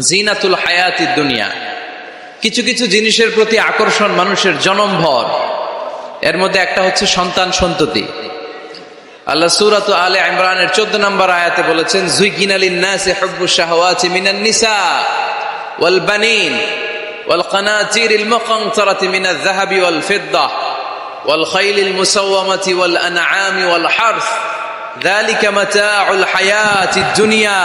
জিনাতুল হায়াতি দুনিয়া কিছু কিছু জিনিসের প্রতি আকর্ষণ মানুষের জনমভর এর মধ্যে একটা হচ্ছে সন্তান সন্ততি আল্লাহ সুরাত আলে ইমরানের চোদ্দ নম্বর আয়াতে বলেছেন জুইকিন আলী নাসে হব্বু শাহওয়াতি মিনান নিসা ওয়াল বানিন ওয়াল কানাতির ইল মুকানতারাতি মিনাল যাহাবি ওয়াল ফিদ্দা ওয়াল খাইলিল মুসাওয়ামাতি ওয়াল আনআমি ওয়াল হারস ذلك متاع الحياة الدنيا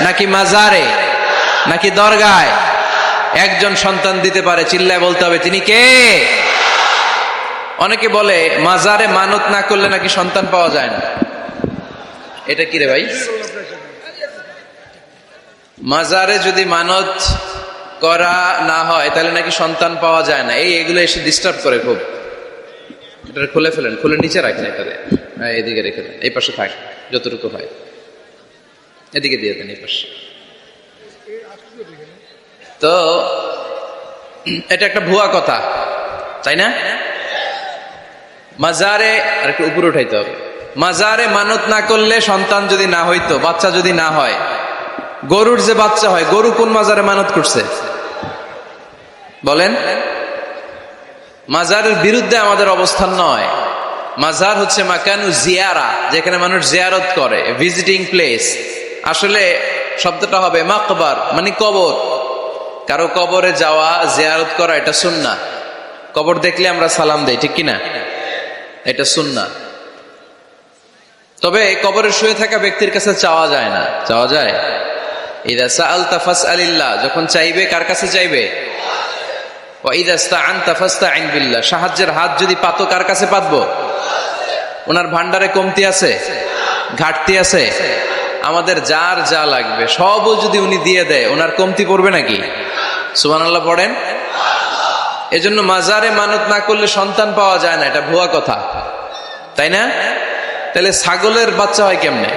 নাকি মাজারে? নাকি দরগায়? একজন সন্তান দিতে পারে, চিল্লায় বলতে হবে, তিনি কে? অনেকে বলে, মাজারে মানত না করলে নাকি সন্তান পাওয়া যায় না? এটা কি রে ভাই? মাজারে যদি মানত করা না হয়, তাহলে নাকি সন্তান পাওয়া যায় না। এই, এগুলো এসে ডিস্টার্ব করে খুব। এটা খুলে ফেলেন, খুলে নিচে রাখেন এটাতে হ্যাঁ এদিকে রেখে দেন। এই পাশে থাক, যতটুকু হয়। এদিকে দিয়ে দেন, এই পাশে। তো, এটা একটা ভুয়া কথা, তাই না? মাজারে আর একটু উপরে উঠাইতে হবে। মাজারে মানত না করলে সন্তান যদি না হইতো, বাচ্চা যদি না হয়, গরুর যে বাচ্চা হয়, গরু কোন মাজারে মানত করছে? বলেন। মাজারের বিরুদ্ধে আমাদের অবস্থান নয়। মাজার হচ্ছে মাকানু জিয়ারা, যেখানে মানুষ জিয়ারত করে ভিজিটিং প্লেস আসলে শব্দটা হবে মাকবার মানে কবর। কারও কবরে যাওয়া, জিয়ারত করা, এটা সুন্না কবর দেখলে আমরা সালাম দেই, ঠিক কিনা? এটা সুন্না তবে কবরে শুয়ে থাকা ব্যক্তির কাছে চাওয়া যায় না। চাওয়া যায়? ইদা সাআল তাফাস আলিল্লাহ যখন চাইবে, কার কাছে চাইবে? সাহায্যের হাত যদি পাতো, কার কাছে পাতবো? ওনার ভান্ডারে কমতি আছে? ঘাটতি আছে? আমাদের যার যা লাগবে সবও যদি উনি দিয়ে দেয়, ওনার কমতি পড়বে নাকি? সুবান আল্লাহ পড়েন? এজন্য মাজারে মানত না করলে সন্তান পাওয়া যায় না, এটা ভুয়া কথা। তাই না? তাহলে ছাগলের বাচ্চা হয় কেমনে?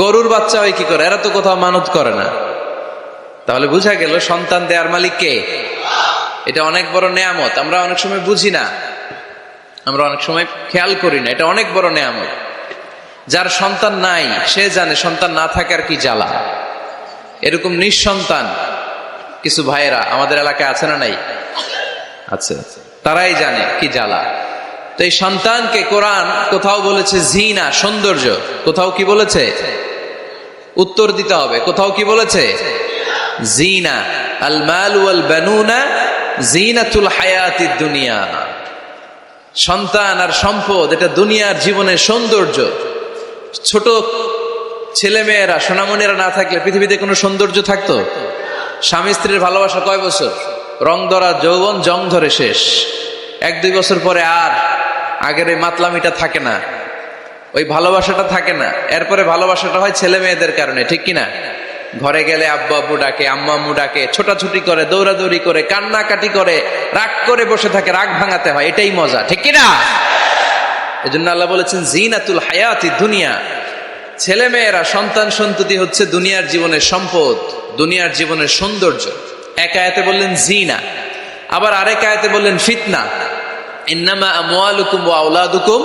গরুর বাচ্চা হয় কি করে? এরা তো কোথাও মানত করে না। তাহলে বুঝা গেল সন্তান দেয়ার মালিক কে? এটা অনেক বড় নেয়ামত, আমরা অনেক সময় বুঝি না। আমরা অনেক সময় খেয়াল করি না, এটা অনেক বড় নেয়ামত। যার সন্তান নাই, সে জানে সন্তান না থাকার কি জ্বালা। এরকম নিঃসন্তান কিছু ভাইয়েরা আমাদের এলাকায় আছে না নাই? আছে। তারাই জানে কি জ্বালা। তো এই সন্তানকে কোরআন কোথাও বলেছে জিনা, সৌন্দর্য। কোথাও কি বলেছে? উত্তর দিতে হবে। কোথাও কি বলেছে? জিনা। আল মাল ওয়াল বানুনা জিনাতুল হায়াতি দুনিয়া। সন্তান আর সম্পদ, এটা দুনিয়ার জীবনের সৌন্দর্য। ছোট ছেলে মেয়েরা, সোনামণিরা না থাকলে পৃথিবীতে কোনো সৌন্দর্য থাকতো? স্বামী স্ত্রীর ভালোবাসা কয় বছর? রং ধরা, যৌবন জং ধরে শেষ। এক দুই বছর পরে আর আগের ওই মাতলামিটা থাকে না। ওই ভালোবাসাটা থাকে না। এরপরে ভালোবাসাটা হয় ছেলে মেয়েদের কারণে, ঠিক কিনা? ঘরে গেলে আব্বু আব্বু ডাকে, আম্মা আম্মু ডাকে, ছোটাছুটি করে, দৌড়াদৌড়ি করে, কান্নাকাটি করে, রাগ করে বসে থাকে, রাগ ভাঙাতে হয়, এটাই মজা, ঠিক কিনা? এজন্য আল্লাহ বলেছেন, জিনাতুল হায়াতি দুনিয়া। ছেলে মেয়েরা, সন্তান সন্ততি হচ্ছে দুনিয়ার জীবনের সম্পদ, দুনিয়ার জীবনের সৌন্দর্য। এক আয়াতে বললেন, জিনা। আবার আরেক আয়াতে বললেন, ফিতনা। ইন্নামা আমওয়ালুকুম ওয়া আওলাদুকুম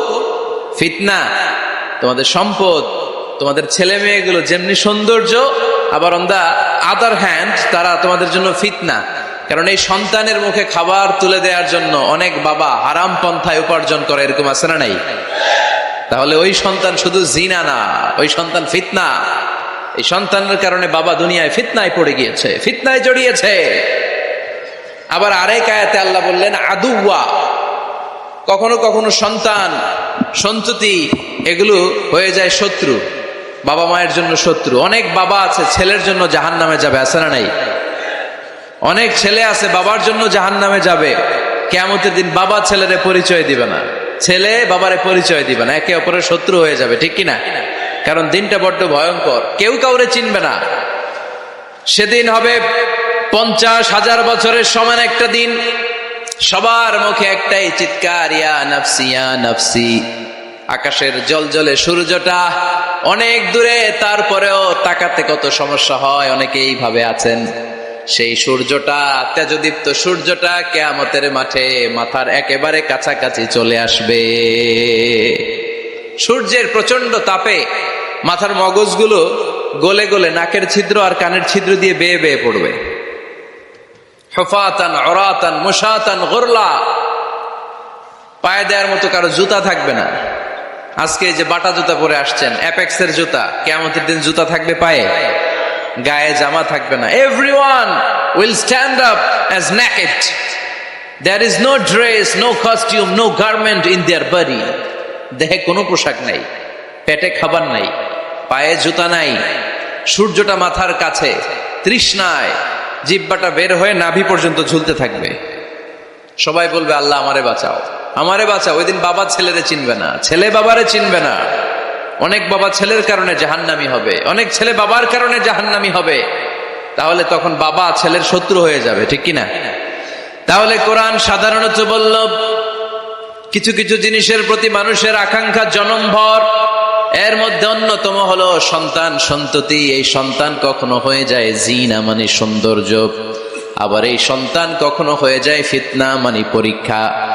ফিতনা। তোমাদের সম্পদ, তোমাদের ছেলে মেয়েগুলো যেমনি সৌন্দর্য, আবার অন দা আদার হ্যান্ড তারা তোমাদের জন্য ফিতনা। কারণ এই সন্তানের মুখে খাবার তুলে দেওয়ার জন্য অনেক বাবা হারাম পন্থায় উপার্জন করে, এরকম আছে না নাই? তাহলে ওই সন্তান শুধু জিনা না, ওই সন্তান ফিতনা। এই সন্তানের কারণে বাবা দুনিয়ায় ফিতনায় পড়ে গিয়েছে, ফিতনায় জড়িয়েছে। আবার আরেক আয়াতে আল্লাহ বললেন আদুয়া কখনো কখনো সন্তান সন্ততি, এগুলো হয়ে যায় শত্রু, বাবা মায়ের জন্য শত্রু। অনেক বাবা আছে, ছেলের জন্য জাহান নামে যাবে, আছে না নাই? অনেক ছেলে আছে, বাবার জন্য জাহান নামে যাবে। কেমতের দিন বাবা ছেলেরে পরিচয় দিবে না। ছেলে বাবারে পরিচয় দিবে না। একে অপরের শত্রু হয়ে যাবে, ঠিক কিনা? কারণ দিনটা বড্ড ভয়ঙ্কর। কেউ কাউরে চিনবে না। সেদিন হবে পঞ্চাশ হাজার বছরের সমান একটা দিন। সবার মুখে একটাই চিৎকার, ইয়া নাফসি ইয়া নাফসি। আকাশের জল জলে সূর্যটা অনেক দূরে, তারপরেও তাকাতে কত সমস্যা হয় অনেকে এইভাবে আছেন। সেই সূর্যটা তেজদীপ্ত সূর্যটা কেয়ামতের মাঠে মাথার একেবারে কাছাকাছি চলে আসবে। সূর্যের প্রচণ্ড তাপে মাথার মগজগুলো গলে গলে নাকের ছিদ্র আর কানের ছিদ্র দিয়ে বেয়ে বেয়ে পড়বে। হফাতান অরাতান মুসাতান গোরলা। পায়ে দেওয়ার মতো কারও জুতা থাকবে না। আজকে যে বাটা জুতা পরে আসছেন, অ্যাপেক্সের জুতা কেমতের দিন জুতা থাকবে পায়ে। গায়ে জামা থাকবে না। Every one will stand up as naked there is no dress no costume no garment in their body দেহে কোনো পোশাক নাই, পেটে খাবার নাই, পায়ে জুতা নাই, সূর্যটা মাথার কাছে, তৃষ্ণায়, জিব্বাটা বের হয়ে নাভি পর্যন্ত ঝুলতে থাকবে। সবাই বলবে, আল্লাহ আমারে বাঁচাও। আমারে বাঁচাও, ওই দিন বাবা ছেলেরে চিনবে না, ছেলে বাবারে চিনবে না। অনেক বাবা ছেলের কারণে জাহান্নামি হবে, অনেক ছেলে বাবার কারণে জাহান্নামি হবে। তাহলে তখন বাবা ছেলের শত্রু হয়ে যাবে, ঠিক কিনা? তাহলে কোরআন সাধারণত বলল, কিছু কিছু জিনিসের প্রতি মানুষের আকাঙ্ক্ষা জনমভর, এর মধ্যে অন্যতম হলো সন্তান সন্ততি, এই সন্তান কখনো হয়ে যায় জিনা মানে সৌন্দর্য, আবার এই সন্তান কখনো হয়ে যায় ফিতনা মানে পরীক্ষা।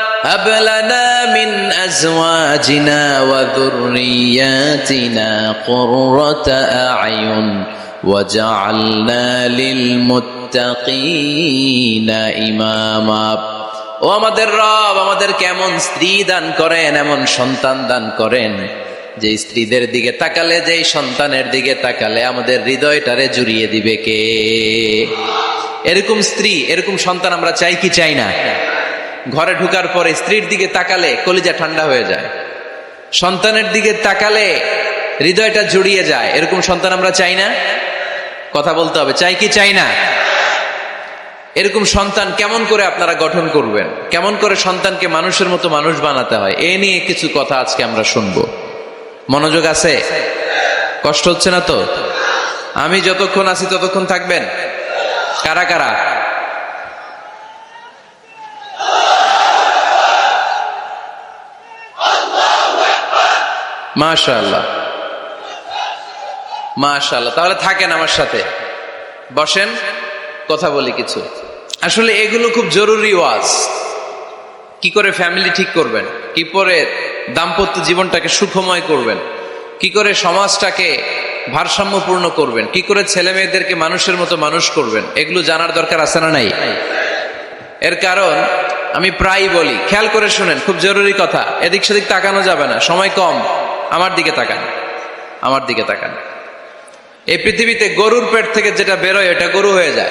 هب لنا من أزواجنا وذرياتنا قرة أعين وجعلنا للمتقين إماما ও আমাদের রব আমাদের কেমন স্ত্রী দান করেন এমন সন্তান দান করেন যে স্ত্রীদের দিকে তাকালে যে সন্তানের দিকে তাকালে আমাদের হৃদয়টারে জুড়িয়ে দিবে কে এরকম স্ত্রী এরকম সন্তান আমরা চাই কি চাই না ঘরে ঢুকার পরে স্ত্রীর দিকে তাকালে কলিজা ঠান্ডা হয়ে যায়। সন্তানের দিকে তাকালে হৃদয়টা জুড়িয়ে যায়। এরকম সন্তান আমরা চাই না? কথা বলতে হবে, চাই কি চাই না? এরকম সন্তান কেমন করে আপনারা গঠন করবেন? কেমন করে সন্তানকে মানুষের মতো মানুষ বানাতে হয়? এ নিয়ে কিছু কথা আজকে আমরা শুনব। মনোযোগ আছে? কষ্ট হচ্ছে না তো? আমি যতক্ষণ আছি ততক্ষণ থাকবেন? কারা কারা? মাশাল্লাহ মাশাল্লাহ তাহলে থাকেন আমার সাথে। বসেন, কথা বলি কিছু। আসলে এগুলো খুব জরুরি ওয়াজ। কি করে ফ্যামিলি ঠিক করবেন? কি করে দাম্পত্য জীবনটাকে সুখময় করবেন? কি করে সমাজটাকে ভারসাম্যপূর্ণ করবেন? কি করে ছেলে মেয়েদেরকে মানুষের মতো মানুষ করবেন? এগুলো জানার দরকার আছে না নাই? এর কারণ আমি প্রায় বলি, খেয়াল করে শুনেন, খুব জরুরি কথা। এদিক সেদিক তাকানো যাবে না, সময় কম। আমার দিকে তাকান, আমার দিকে তাকান। এই পৃথিবীতে গরুর পেট থেকে যেটা বেরোয়, এটা গরু হয়ে যায়।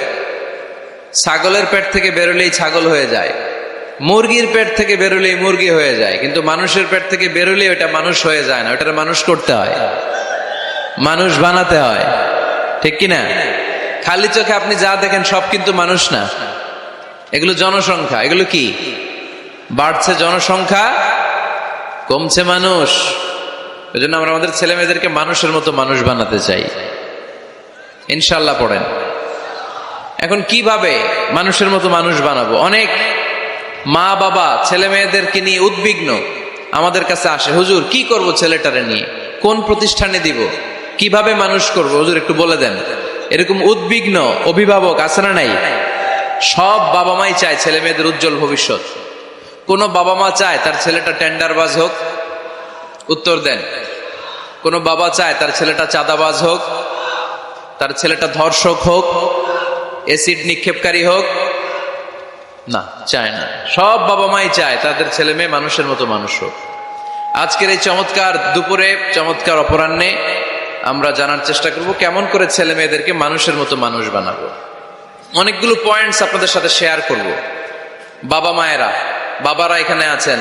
ছাগলের পেট থেকে বেরোলেই ছাগল হয়ে যায়। মুরগির পেট থেকে বেরোলেই মুরগি হয়ে যায়। কিন্তু মানুষের পেট থেকে বেরোলেই ওটা মানুষ হয়ে যায় না, ওটার মানুষ করতে হয়। মানুষ বানাতে হয়। ঠিক কিনা? খালি চোখে আপনি যা দেখেন সব কিন্তু মানুষ না। এগুলো জনসংখ্যা। এগুলো কি? বাড়ছে জনসংখ্যা, কমছে মানুষ। ওই জন্য আমরা আমাদের ছেলে মেয়েদেরকে মানুষের মতো মানুষ বানাতে চাই। ইনশাল্লাহ পড়েন। এখন কীভাবে মানুষের মতো মানুষ বানাবো? অনেক মা বাবা ছেলে মেয়েদেরকে নিয়ে উদ্বিগ্ন আমাদের কাছে আসে, হুজুর, কি করব ছেলেটারে নিয়ে? কোন প্রতিষ্ঠানে দিব? কীভাবে মানুষ করব? হুজুর, একটু বলে দেন। এরকম উদ্বিগ্ন অভিভাবক আছে না নাই? সব বাবা মাই চায় ছেলে মেয়েদের উজ্জ্বল ভবিষ্যৎ। কোনো বাবা মা চায় তার ছেলেটা টেন্ডারবাজ হোক উত্তর দেন। কোন বাবা চায় তার ছেলেটা চাঁদাবাজ হোক, তার ছেলেটা ধর্ষক হোক এসিড নিক্ষেপকারী হোক, না, চায় না। সব বাবা মাই চায় তাদের ছেলে মেয়ে মানুষের মতো মানুষ হোক। আজকের এই চমৎকার দুপুরে, চমৎকার অপরাহ্নে আমরা জানার চেষ্টা করব, কেমন করে ছেলে মেয়েদেরকে মানুষের মতো মানুষ বানাবো। অনেকগুলো পয়েন্টস আপনাদের সাথে শেয়ার করব। বাবা মায়েরা, বাবারা এখানে আছেন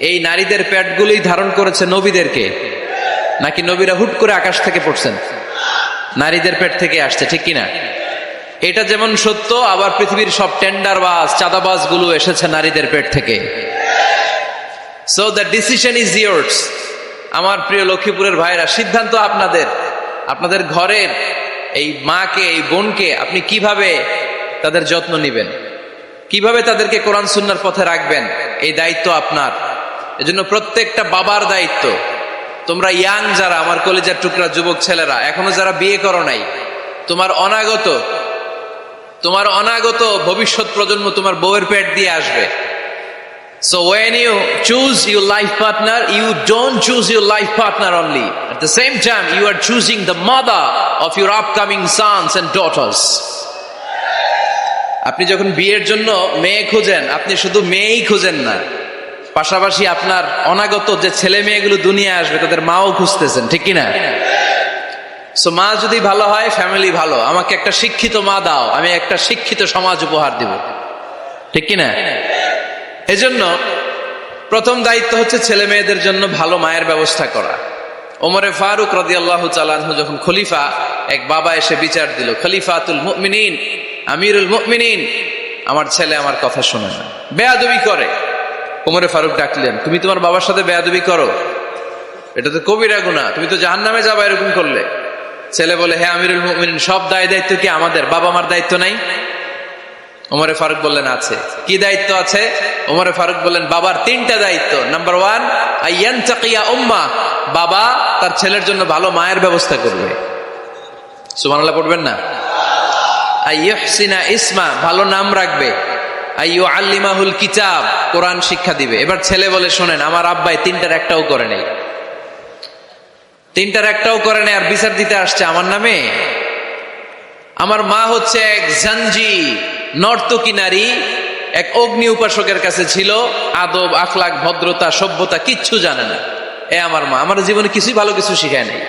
এই নারীদের পেটগুলি ধারণ করেছে নবীদেরকে। নাকি নবীরা হুট করে আকাশ থেকে পড়ছেন? নারীদের পেট থেকে আসছে, ঠিক কিনা? এটা যেমন সত্য, আবার পৃথিবীর সব টেন্ডার বাস চাঁদাবাজগুলো এসেছে নারীদের পেট থেকে। So the decision is yours আমার প্রিয় লক্ষ্মীপুরের ভাইরা, সিদ্ধান্ত আপনাদের। আপনাদের ঘরের এই মাকে, এই বোনকে আপনি কীভাবে তাদের যত্ন নেবেন? কীভাবে তাদেরকে কোরআন সুন্নার পথে রাখবেন? এই দায়িত্ব আপনার। এজন্য প্রত্যেকটা বাবার দায়িত্ব। তোমরা ইয়াং যারা, আমার কলেজের টুকরা যুবক ছেলেরা, এখনও যারা বিয়ে করো নাই, তোমার অনাগত তোমার অনাগত ভবিষ্যৎ প্রজন্ম তোমার বউয়ের পেট দিয়ে আসবে। So when you choose your life partner you don't choose your life partner only at the same time you are choosing the mother of your upcoming sons and daughters আপনি যখন বিয়ের জন্য মেয়ে খুঁজেন, আপনি শুধু মেয়েই খুঁজেন না। পাশাপাশি আপনার অনাগত যে ছেলে মেয়েগুলো দুনিয়া আসবে, তাদের মাও খুঁজতেছেন, ঠিক কিনা? সো মা যদি ভালো হয় ফ্যামিলি ভালো। আমাকে একটা শিক্ষিত মা দাও, আমি একটা শিক্ষিত সমাজ উপহার দিব। ঠিক কিনা? এজন্য প্রথম দায়িত্ব হচ্ছে ছেলে মেয়েদের জন্য ভালো মায়ের ব্যবস্থা করা। ওমরে ফারুক রদি আল্লাহ চালানহু যখন খলিফা, এক বাবা এসে বিচার দিল, খলিফাতুল মুমিনিন, আমিরুল মুমিনিন। আমার ছেলে আমার কথা শোনে না। বেয়াদবি করে। ওমরে ফারুক ডাকলেন, তুমি তোমার বাবার সাথে বেয়াদবি করো। এটা তো কবিরা গুণা তুমি তো জাহান নামে যাবা এরকম করলে। ছেলে বলে হ্যাঁ আমিরুল মুমিনিন, সব দায় দায়িত্ব কি আমাদের? বাবা মার দায়িত্ব নাই? ওমরে ফারুক বললেন, আছে। কি দায়িত্ব আছে? ওমরে ফারুক বললেন, বাবার তিনটা দায়িত্ব। নাম্বার ওয়ান আইয়ান চাকিয়া উম্মা বাবা তার ছেলের জন্য ভালো মায়ের ব্যবস্থা করবে। সুমানাল্লাহ পড়বেন না? আইয়হসিনা ইসমা, ভালো নাম রাখবে। আইয়ু আল্লিমাহুল কিতাব, কোরআন শিক্ষা দিবে। এবার ছেলে বলে, শোনেন, আমার আব্বাই তিনটার একটাও করে নেই। তিনটার একটাও করে নেই, আর বিচার দিতে আসছে আমার নামে। আমার মা হচ্ছে এক জাঞ্জি নর্তকী নারী, এক অগ্নি উপাসকের কাছে ছিল, আদব আখলাক ভদ্রতা, সভ্যতা, কিচ্ছু জানে না। এ আমার মা। আমার জীবনে কিছুই ভালো কিছু শিখায় নাই।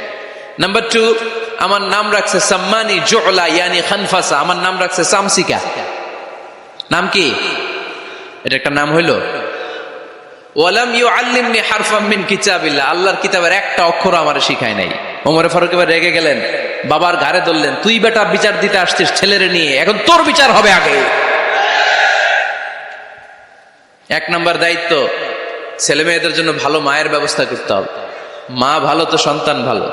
নাম্বার টু আমার নাম রাখছে সাম্মানি জোলা, ইয়ানি খানফাসা। আমার নাম রাখছে সামসিকা। নাম কি? এটা একটা নাম হইল। ওয়ালাম ইউ আল্লিমনি হারফাম মিন কিতাবিল্লাহ। আল্লাহর কিতাবের একটা অক্ষর আমার শিখায় নাই। ওমরে ফারুক এবার রেগে গেলেন। বাবার ঘাড়ে ধরলেন, তুই বেটা বিচার দিতে আসছিস ছেলেরে নিয়ে, এখন তোর বিচার হবে আগে। এক নম্বর দায়িত্ব, ছেলে মেয়েদের জন্য ভালো মায়ের ব্যবস্থা করতে হবে। মা ভালো তো সন্তান ভালো।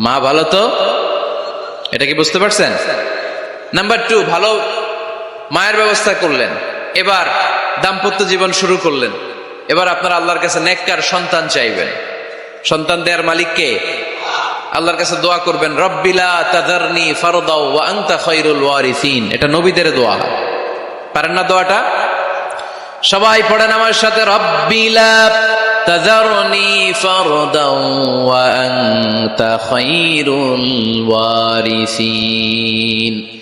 মা ভালো তো, এটা কি বুঝতে পারছেন? নাম্বার টু ভালো মায়ের ব্যবস্থা করলেন। এবার দাম্পত্য জীবন শুরু করলেন। এবার আপনার আল্লাহর কাছে নেককার সন্তান চাইবেন। সন্তান দেওয়ার মালিককে আল্লাহর কাছে দোয়া করবেন রব্বিলা তাদারনি ফারদাও ওয়া আনতা খায়রুল ওয়ারিসিন। এটা নবীদের দোয়া। পারেন না দোয়াটা? সবাই পড়েন আমার সাথে রব্বিলা তাদারনি ফারদাও ওয়া আনতা খায়রুল ওয়ারিসিন।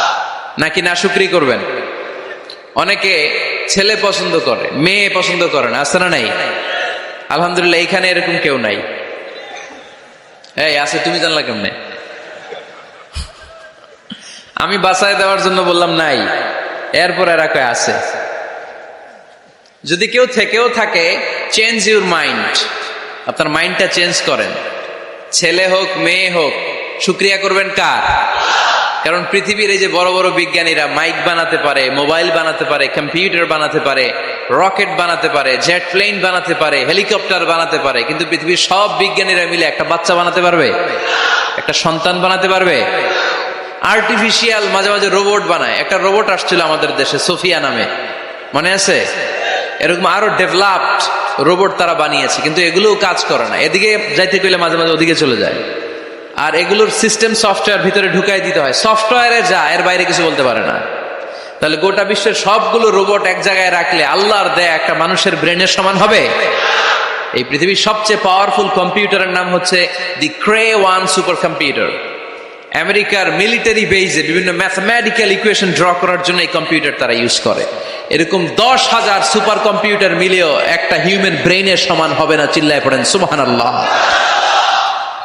নাকি না শুক্রি করবেন? অনেকে ছেলে পছন্দ করে, মেয়ে পছন্দ করে না, আছে না নাই? আলহামদুলিল্লাহ, এইখানে এরকম কেউ নাই। এই, আছে, তুমি জানলা কেমনে? আমি বাসায় দেওয়ার জন্য বললাম, নাই। এরপর এরা আছে। যদি কেউ থেকেও থাকে চেঞ্জ ইউর মাইন্ড আপনার মাইন্ডটা চেঞ্জ করেন। ছেলে হোক, মেয়ে হোক, শুক্রিয়া করবেন কার? কারণ পৃথিবীর এই যে বড় বড় বিজ্ঞানীরা মাইক বানাতে পারে, মোবাইল বানাতে পারে, কম্পিউটার বানাতে পারে, রকেট বানাতে পারে, জেট প্লেন বানাতে পারে, হেলিকপ্টার বানাতে পারে, কিন্তু পৃথিবীর সব বিজ্ঞানীরা মিলে একটা বাচ্চা বানাতে পারবে? একটা সন্তান বানাতে পারবে? আর্টিফিশিয়াল মাঝে মাঝে রোবট বানায়। একটা রোবট আসছিল আমাদের দেশে সোফিয়া নামে। মনে আছে? এরকম আরও ডেভেলপড রোবট তারা বানিয়েছে, কিন্তু এগুলোও কাজ করে না। এদিকে যাইতে গেলে মাঝে মাঝে ওদিকে চলে যায়। আর এগুলোর সিস্টেম সফটওয়্যার ভিতরে ঢুকাই দিতে হয়। সফটওয়্যারে যা, এর বাইরে কিছু বলতে পারে না। তাহলে গোটা বিশ্বের সবগুলো রোবট এক জায়গায় রাখলে আল্লাহর দেয়া একটা মানুষের ব্রেনের সমান হবে? এই পৃথিবীর সবচেয়ে পাওয়ারফুল কম্পিউটারের নাম হচ্ছে the Cray one super computer আমেরিকার মিলিটারি বেইজে বিভিন্ন ম্যাথমেটিক্যাল ইকুয়েশন ড্র করার জন্য এই কম্পিউটার তারা ইউজ করে। এরকম দশ হাজার সুপার কম্পিউটার মিলেও একটা হিউম্যান ব্রেইনের সমান হবে না, চিল্লায় পড়েন সুবহান আল্লাহ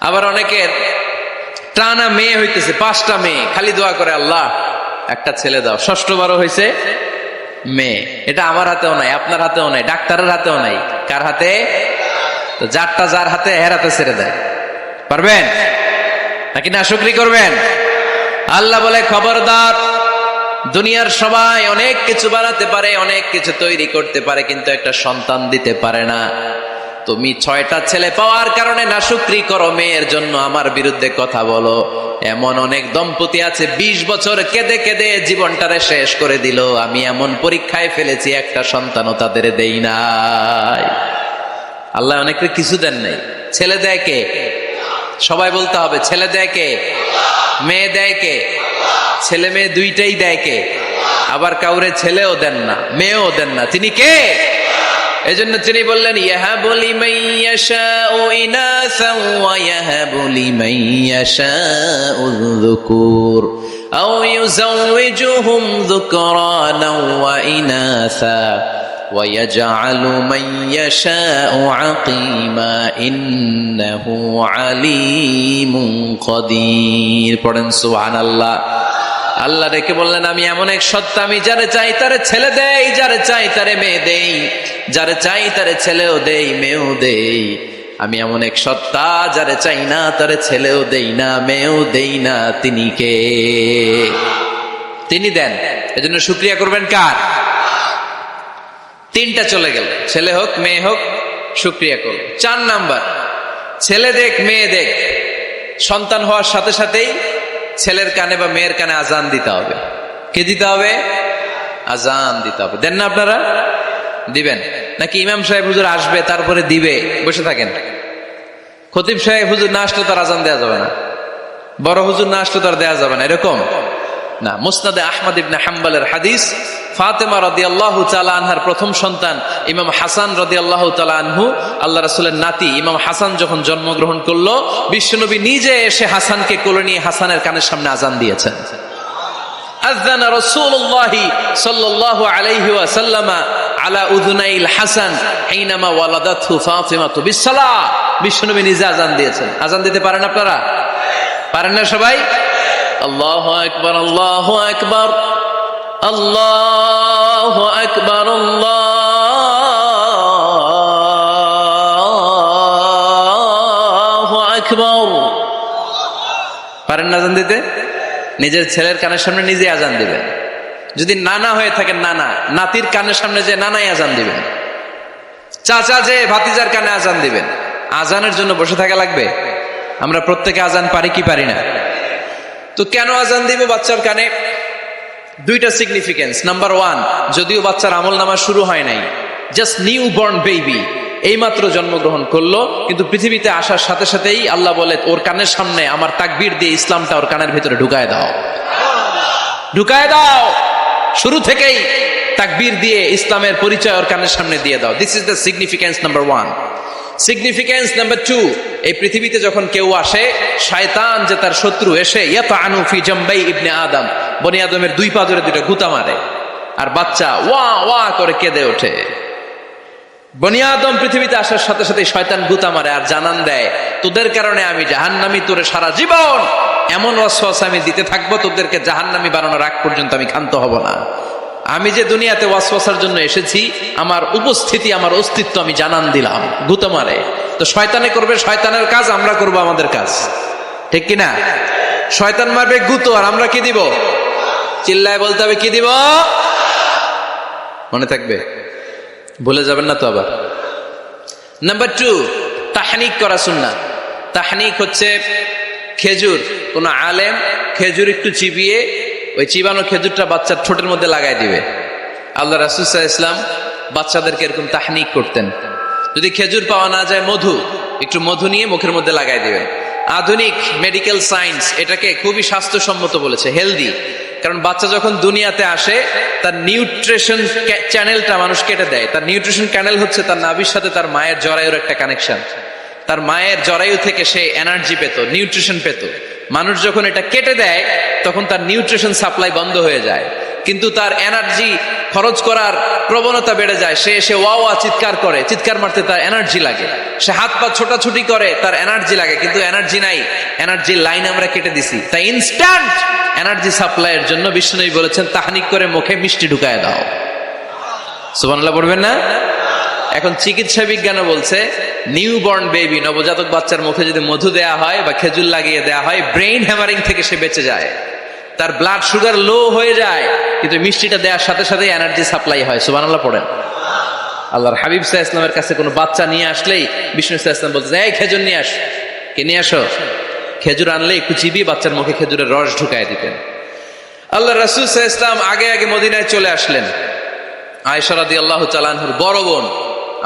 আবার অনেকের টানা মেয়ে হইতেছে, পাঁচটা মেয়ে। খালি দোয়া করে, আল্লাহ, একটা ছেলে দাও। ষষ্ঠবারও হয়েছে মেয়ে। এটা আমার হাতেও নাই, আপনার হাতেও নাই, ডাক্তারের হাতেও নাই। কার হাতে? তো যারটা যার হাতে, হের হাতে ছেড়ে দেয়। পারবেন? নাকি না, শুক্রি করবেন? আল্লাহ বলে, খবরদার, দুনিয়ার সবাই অনেক কিছু বানাতে পারে, অনেক কিছু তৈরি করতে পারে, কিন্তু একটা সন্তান দিতে পারে না। তুমি ছয়টা ছেলে পাওয়ার কারণে না শুক্রি করো, মেয়ের জন্য আমার বিরুদ্ধে কথা বলো। এমন অনেক দম্পতি আছে ২০ বছর কেঁদে কেঁদে জীবনটারে শেষ করে দিল। আমি এমন পরীক্ষায় ফেলেছি, একটা সন্তানও তাদের দেই নাই। আল্লাহ অনেকের কিছু দেন নাই। ছেলে দেয় কে? সবাই বলতে হবে, ছেলে দেয় কে? মেয়ে দেয় কে? ছেলে মেয়ে দুইটাই দেয় কে? আবার কাউরে ছেলেও দেন না, মেয়েও দেন না। তিনি কে? এজন্য তিনি বললেন ইয়াহাবু লিমান ইয়াশাউ ইনাসান ওয়া ইয়াহাবু লিমান ইয়াশাউ যুকুর আও ইউযাওয়িজুহুম যুকরানান ওয়া ইনাসা ويجعل من يشاء عقيما إنه عليم قدير পড়েন সুবহানাল্লাহ আল্লাহ রেখে বললেন, আমি এমন এক সত্তা, আমি যারে চাই তারে ছেলে দেই, যারে চাই তারে মেয়ে দেই, যারে চাই তারে ছেলেও দেই, মেয়েও দেই। আমি এমন এক সত্তা, যারে চাই না তারে ছেলেও দেই না, মেয়েও দেই না, তিনি কে? তিনি দেন। এজন্য শুক্রিয়া করবেন কার? তিনটা চলে গেল। ছেলে হোক, মেয়ে হোক, শুক্রিয়া করো চার নাম্বার, ছেলে দেখ, মেয়ে দেখ। সন্তান হওয়ার সাথে সাথেই ছেলের কানে বা মেয়ের কানে আজান দিতে হবে। কে দিতে হবে? আজান দিতে হবে। দেন না আপনারা? দিবেন। নাকি ইমাম সাহেব হুজুর আসবে, তারপরে দিবে, বসে থাকেন। খতিব সাহেব হুজুর না আসলে তার আজান দেওয়া যাবে না। বড় হুজুর না আসলে তার দেওয়া যাবে না। এরকম? না মুস্তাদে আহমদ ইবনে হাম্বালের হাদিস, ফাতেমা রদি আল্লাহ আনহার প্রথম সন্তান, ইমাম হাসান রদি আল্লাহ তালা আনহু, আল্লাহ রাসুলের নাতি ইমাম হাসান যখন জন্মগ্রহণ করল, বিশ্বনবী নিজে এসে হাসানকে কোলে নিয়ে হাসানের কানের সামনে আজান দিয়েছেন। আলা হাসান বিশ্বনবী নিজে আজান দিয়েছেন। আজান দিতে পারেন আপনারা? পারেন না সবাই? আল্লাহ আকবার আল্লাহ আকবার আল্লাহ আকবার পারেন না দিতে? নিজের ছেলের কানের সামনে নিজে আজান দিবেন। যদি নানা হয়ে থাকেন নানা, নাতির কানের সামনে যে নানাই আজান দিবেন। চাচা যে ভাতিজার কানে আজান দিবেন। আজানের জন্য বসে থাকা লাগবে? আমরা প্রত্যেকে আজান পারি কি পারি না? তো কেন আজান দিব বাচ্চার কানে? দুইটা সিগনিফিকেন্স নাম্বার ওয়ান যদিও বাচ্চার আমল নামা শুরু হয় নাই জাস্ট নিউ বর্ন বেবি এইমাত্র জন্মগ্রহণ করল, কিন্তু পৃথিবীতে আসার সাথে সাথেই আল্লাহ বলে, ওর কানের সামনে আমার তাকবির দিয়ে ইসলামটা ওর কানের ভিতরে ঢুকায় দাও। ঢুকায় দাও! শুরু থেকেই তাকবির দিয়ে ইসলামের পরিচয় ওর কানের সামনে দিয়ে দাও। This is the significance number one significance number two এই পৃথিবীতে যখন কেউ আসে, শায়তান যে তার শত্রু এসে ইয়াত আনুফি জম্বাই ইবনে আদম। বনি আদমের দুই পা ধরে দুইটা গুতা মারে। আর বাচ্চা ওয়া ওয়া করে কেঁদে ওঠে। বনি আদম পৃথিবীতে আসার সাথে সাথে শয়তান গুতা মারে আর জানান দেয়, তোদের কারণে আমি জাহান্নামি, তোরে সারা জীবন এমন ওয়াসওয়াস আমি দিতে থাকব, তোদেরকে জাহান্নামি বানানোর আগ পর্যন্ত আমি ক্ষান্ত হব না। আমি যে দুনিয়াতে ওয়াসওয়াসার জন্য এসেছি, আমার উপস্থিতি, আমার অস্তিত্ব আমি জানান দিলাম। গুতো মারে তো শয়তানে করবে, শয়তানের কাজ, আমরা করব আমাদের কাজ। ঠিক কি না শয়তান মারবে গুতো, আর আমরা কি দিব? চিল্লায় বলতে হবে, কি দিব? মনে থাকবে? ভুলে যাবেন না তো আবার। নাম্বার টু তাহানিক করা শুননা তাহানিক হচ্ছে খেজুর। কোন আলেম খেজুর একটু চিবিয়ে ওই চিবানো খেজুরটা বাচ্চার ঠোঁটের মধ্যে লাগাই দিবে। আল্লাহ রাসুসাহ ইসলাম বাচ্চাদেরকে এরকম তাহনিক করতেন। যদি খেজুর পাওয়া না যায় মধু, একটু মধু নিয়ে মুখের মধ্যে লাগাই দিবে আধুনিক মেডিকেল সায়েন্স এটাকে খুবই স্বাস্থ্যসম্মত বলেছে, হেলদি। কারণ বাচ্চা যখন দুনিয়াতে আসে, তার নিউট্রিশন চ্যানেলটা মানুষ কেটে দেয়। তার নিউট্রিশন চ্যানেল হচ্ছে তার নাভির সাথে তার মায়ের জরায়ুর একটা কানেকশন। তার মায়ের জরায়ু থেকে সে এনার্জি পেত, নিউট্রিশন পেত। মানুষ যখন এটা কেটে দেয়, তখন তার নিউট্রিশন সাপ্লাই বন্ধ হয়ে যায়। কিন্তু তার এনার্জি খরচ করার প্রবণতা বেড়ে যায়। সে এসে ওয়া চিৎকার করে। চিৎকার মারতে তার এনার্জি লাগে। সে হাত পা ছোটাছুটি করে, তার এনার্জি লাগে। কিন্তু এনার্জি নাই। এনার্জি লাইন আমরা কেটে দিছি। তাই ইনস্ট্যান্ট এনার্জি সাপ্লাইয়ের জন্য বিষ্ণুনবী বলেছেন, তাহানিক করে মুখে মিষ্টি ঢুকায় দাও। সুবহানাল্লাহ, পড়বেন না? এখন চিকিৎসা বিজ্ঞানও বলছে নিউ বর্ন বেবি নবজাতক বাচ্চার মুখে যদি মধু দেয়া হয় বা খেজুর লাগিয়ে দেয়া হয় ব্রেইন হ্যামারিং থেকে সে বেঁচে যায়। তার ব্লাড সুগার লো হয়ে যায়, কিন্তু মিষ্টিটা দেওয়ার সাথে সাথে এনার্জি সাপ্লাই হয়। সুবহানাল্লাহ, পড়েন। আল্লাহর হাবিব সাহা ইসলামের কাছে কোনো বাচ্চা নিয়ে আসলেই বিষ্ণু সাহা ইসলাম বলছে, এই খেজুর নিয়ে আস। কে নিয়ে আসো? খেজুর আনলে একটু চিবি, বাচ্চার মুখে খেজুরের রস ঢুকায় দিতেন। আল্লাহ রাসুল সাহা ইসলাম আগে আগে মদিনায় চলে আসলেন। আয়সারাদি আল্লাহ চালানহুর বড় বোন।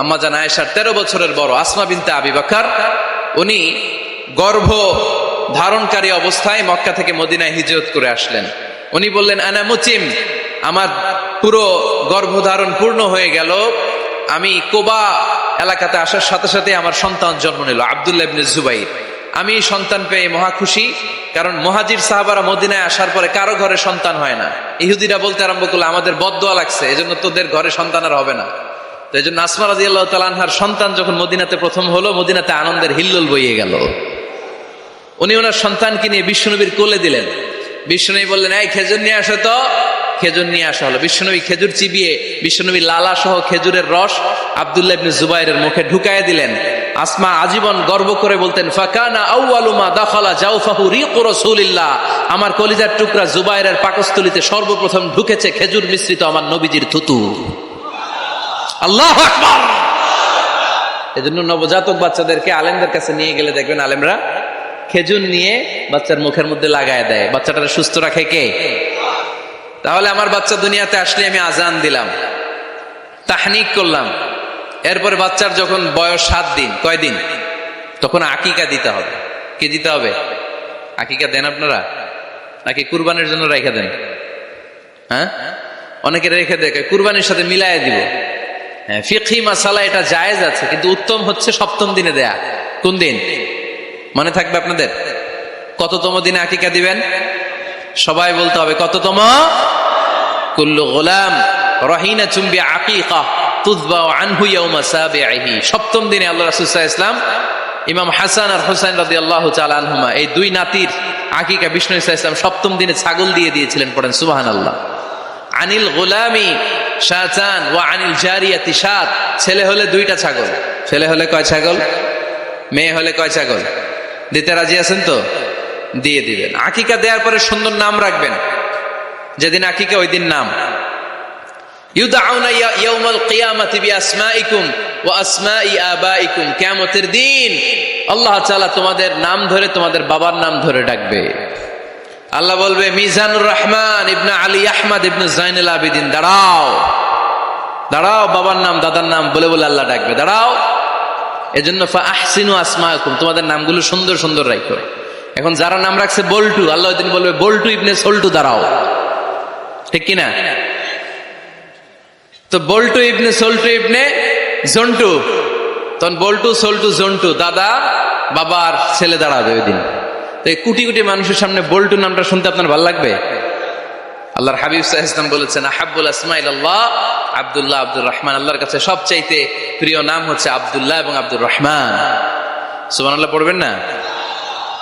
আম্মা জান আয়েশার তেরো বছরের বড় আসমা বিনতে আবি বাকার, উনি গর্ভ ধারণকারী অবস্থায় মক্কা থেকে মদিনায় হিজরত করে আসলেন। উনি বললেন, আনা মুচিম আমার পুরো গর্ভধারণ পূর্ণ হয়ে গেল। আমি কোবা এলাকাতে আসার সাথে সাথে আমার সন্তান জন্ম নিল, আবদুল্লাহ ইবনে জুবাইর। আমি সন্তান পেয়ে মহা খুশি, কারণ মহাজির সাহাবারা মদিনায় আসার পরে কারও ঘরে সন্তান হয় না। ইহুদিরা বলতে আরম্ভ করল, আমাদের বদোয়া লাগছে, এজন্য তোদের ঘরে সন্তান আর হবে না। তো এই জন্য আসমা রাজি আল্লাহ তালানহার সন্তান যখন মদিনাতে প্রথম হলো, মদিনাতে আনন্দের হিল্লোল বইয়ে গেল। উনি ওনার সন্তানকে নিয়ে বিশ্বনবীর কোলে দিলেন। বিশ্বনবী বললেন, এই খেজুর নিয়ে আসো তো। খেজুর নিয়ে আসা হলো। বিশ্বনবী খেজুর চিবিয়ে বিশ্বনবী লালা সহ খেজুরের রস আবদুল্লাহ ইবনে জুবাইরের মুখে ঢুকায় দিলেন। আসমা আজীবন গর্ব করে বলতেন, ফাকানা আউয়ালুমা দাখালা জাউফাহু রিকু রাসূলিল্লাহ। আমার কলিজার টুকরা জুবাইরের পাকস্থলিতে সর্বপ্রথম ঢুকেছে খেজুর মিশ্রিত আমার নবীজির থুতু। আল্লাহ এজন্য নবজাতক বাচ্চাদেরকে আলেমদের কাছে নিয়ে গেলে দেখবেন আলেমরা খেজুর নিয়ে বাচ্চার মুখের মধ্যে লাগায় দেয়। বাচ্চাটা সুস্থ রাখে কে? তাহলে আমার বাচ্চা দুনিয়াতে আসলে আমি আজান দিলাম, তাহনিক করলাম। এরপরে বাচ্চার যখন বয়স সাত দিন, কয় দিন? তখন আকিকা দিতে হবে। কে দিতে হবে? আকিকা দেন আপনারা? নাকি কুরবানের জন্য রেখে দেন? হ্যাঁ? অনেকে রেখে দেখে কুরবানির সাথে মিলায় দিব। হ্যাঁ ফিকহি মাসালা এটা জায়েজ আছে, কিন্তু উত্তম হচ্ছে সপ্তম দিনে দেয়া। কোন দিন? মনে থাকবে আপনাদের? কততম দিনে আকিকা দিবেন? সবাই বলতে হবে, কততম? কুল্লু গোলাম রহিনা চুম্বি আকিকা তুজবা আনহু ইয়াউমা সাবিআহি সপ্তম দিনে আল্লাহ সাল্লাল্লাহু ইমাম হাসান আর হুসাইন রাদিয়াল্লাহু তাআলা আনহুমা, এই দুই নাতির আকিকা বিষ্ণু ইসা ইসলাম সপ্তম দিনে ছাগল দিয়ে দিয়েছিলেন পড়েন, সুবহানাল্লাহ। আনিল গোলামি শাহজান ও আনিল জারিয়াতি, সাত। ছেলে হলে দুইটা ছাগল। ছেলে হলে কয় ছাগল? মেয়ে হলে কয় ছাগল? দিতে রাজি আছেন তো? দিয়ে দিবেন। আকিকা দেওয়ার পরে সুন্দর নাম রাখবেন। যেদিন আকিকা ওই দিন নাম ওয়া কিয়ামতের দিন আল্লাহ তোমাদের নাম ধরে তোমাদের বাবার নাম ধরে ডাকবে। আল্লাহ বলবে, মিজানুর রহমান ইবনে আলী আহমদ ইবনে জাইনুল আবিদিন, দাঁড়াও। দাঁড়াও, বাবার নাম, দাদার নাম, বলে বলে আল্লাহ ডাকবে। দাঁড়াও। এজন্য আহসিনু আসমাকুম, তোমাদের নামগুলো সুন্দর সুন্দর রাখো এখন যারা নাম রাখছে বল্টু, আল্লাহ দিন বলবে, বল্টু ইবনে সল্টু, দাঁড়াও। ঠিক কিনা? তো বল্টু ইবনে সল্টু ইবনে জন্টু। তখন বল্টু, সল্টু, জন্টু, দাদা, বাবার ছেলে দাঁড়াবে ওই তো এই কোটি কোটি মানুষের সামনে বল্টু নামটা শুনতে আপনার ভালো লাগবে? আল্লাহর হাবিব সাহা ইসলাম বলেছেন আহাবুল আসমাইল আল্লাহ, আবদুল্লাহ আব্দুর রহমান। আল্লাহর কাছে সবচাইতে প্রিয় নাম হচ্ছে আবদুল্লাহ এবং আব্দুর রহমান। সুমান আল্লাহ পড়বেন না?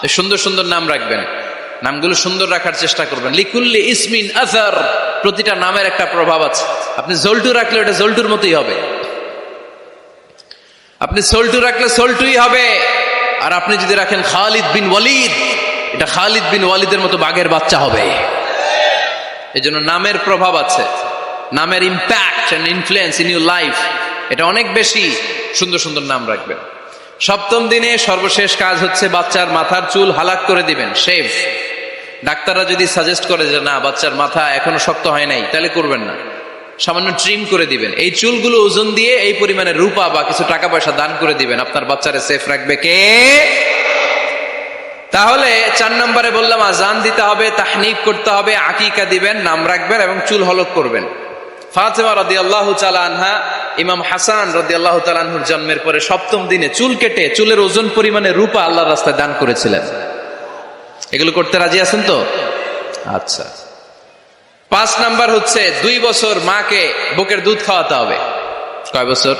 সুন্দর সুন্দর নাম রাখবেন। নামগুলো সুন্দর রাখার চেষ্টা করবেন। লিকুল্লি ইসমিন আজার প্রতিটা নামের একটা প্রভাব আছে। আপনি জল্টু রাখলে ওটা জল্টুর মতোই হবে। আপনি সোল্টু রাখলে সোল্টুই হবে। আর আপনি যদি রাখেন খালিদ বিন ওয়ালিদ, এটা খালিদ বিন ওয়ালিদের মতো বাঘের বাচ্চা হবে। এই জন্য নামের প্রভাব আছে, নামের impact and influence in your life এটা অনেক বেশি সুন্দর সুন্দর নাম রাখবেন। সপ্তম দিনে সর্বশেষ কাজ হচ্ছে বাচ্চার মাথার চুল হালাক করে দিবেন শেভ ডাক্তাররা যদি সাজেস্ট করে যে না, বাচ্চার মাথা এখনও শক্ত হয় নাই, তাহলে করবেন না। সামান্য ট্রিম করে দিবেন। এই চুলগুলো ওজন দিয়ে এই পরিমাণে রূপা বা কিছু টাকা পয়সা দান করে দিবেন। আপনার বাচ্চারে সেফ রাখবে কে? তাহলে চার নম্বরে বললাম, আজান দিতে হবে, তাহনিক করতে হবে, আকিকা দিবেন, নাম রাখবেন এবং চুল হলক করবেন। ফাতেমা রদি আল্লাহ আনহা, ইমাম হাসান রদি আল্লাহ আনহুর জন্মের পরে সপ্তম দিনে চুল কেটে চুলের ওজন পরিমাণে রূপা আল্লাহর রাস্তায় দান করেছিলেন। এগুলো করতে রাজি আছেন তো? আচ্ছা। পাঁচ নাম্বার হচ্ছে দুই বছর মাকে বুকের দুধ খাওয়াতে হবে কয় বছর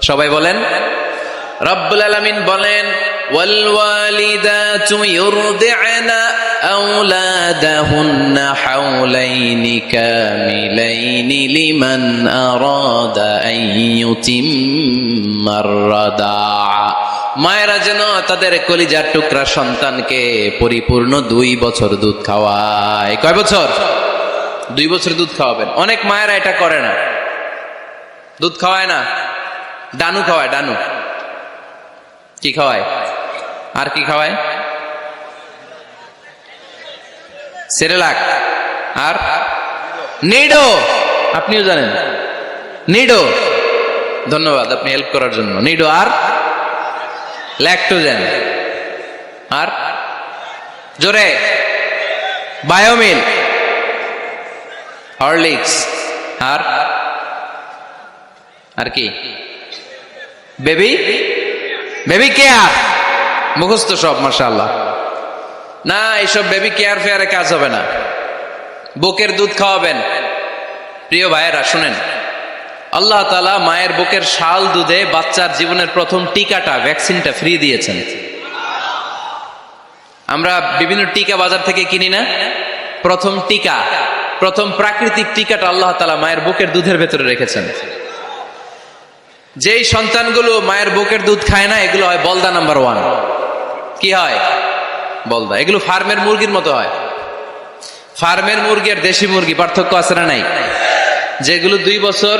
সবাই বলেন রব্বুল আলামিন বলেন والوالدات يرضعن أولادهن حولين كاملين لمن أراد أن يتم الرضاعة মায়েরা যেন তাদের কলিজার টুকরা সন্তানকে পরিপূর্ণ দুই বছর দুধ খাওয়ায় কয় বছর দুই বছর দুধ খাওয়াবেন। অনেক মায়েরা এটা করে না। দুধ খাওয়ায় না? ডানু খাওয়ায়, ডানু। কি খাওয়ায়? আর কি খাওয়ায়? সেরেলাক। আর? নিডো। আপনিও জানেন। নিডো। ধন্যবাদ আপনি হেল্প করার জন্য। নিডো আর? ল্যাকটোজেন আর? জোরে। Biomil Horlicks. আর? আর কি? বেবি? Baby care. মুখস্থ সব, মাশাআল্লাহ। না, এইসব বেবি কেয়ার ফেয়ারে কাজ হবে না। বুকের দুধ খাওয়াবেন। প্রিয় ভাইয়েরা, শুনেন। আল্লাহ তালা মায়ের বুকের শাল দুধে বাচ্চার জীবনের প্রথম টিকাটা, ভ্যাকসিনটা ফ্রি দিয়েছেন। আমরা বিভিন্ন টিকা বাজার থেকে কিনি না। প্রথম টিকা। প্রথম প্রাকৃতিক টিকাটা আল্লাহ তালা মায়ের বুকের দুধের ভেতরে রেখেছেন। যেই সন্তানগুলো মায়ের বুকের দুধ খায় না, এগুলো হয় বলদা নাম্বার ওয়ান। কি হয়? বলদা। এগুলো ফার্মের মুরগির মতো হয়। ফার্মের মুরগি আর দেশি মুরগি, পার্থক্য আছে না নাই? যেগুলো দুই বছর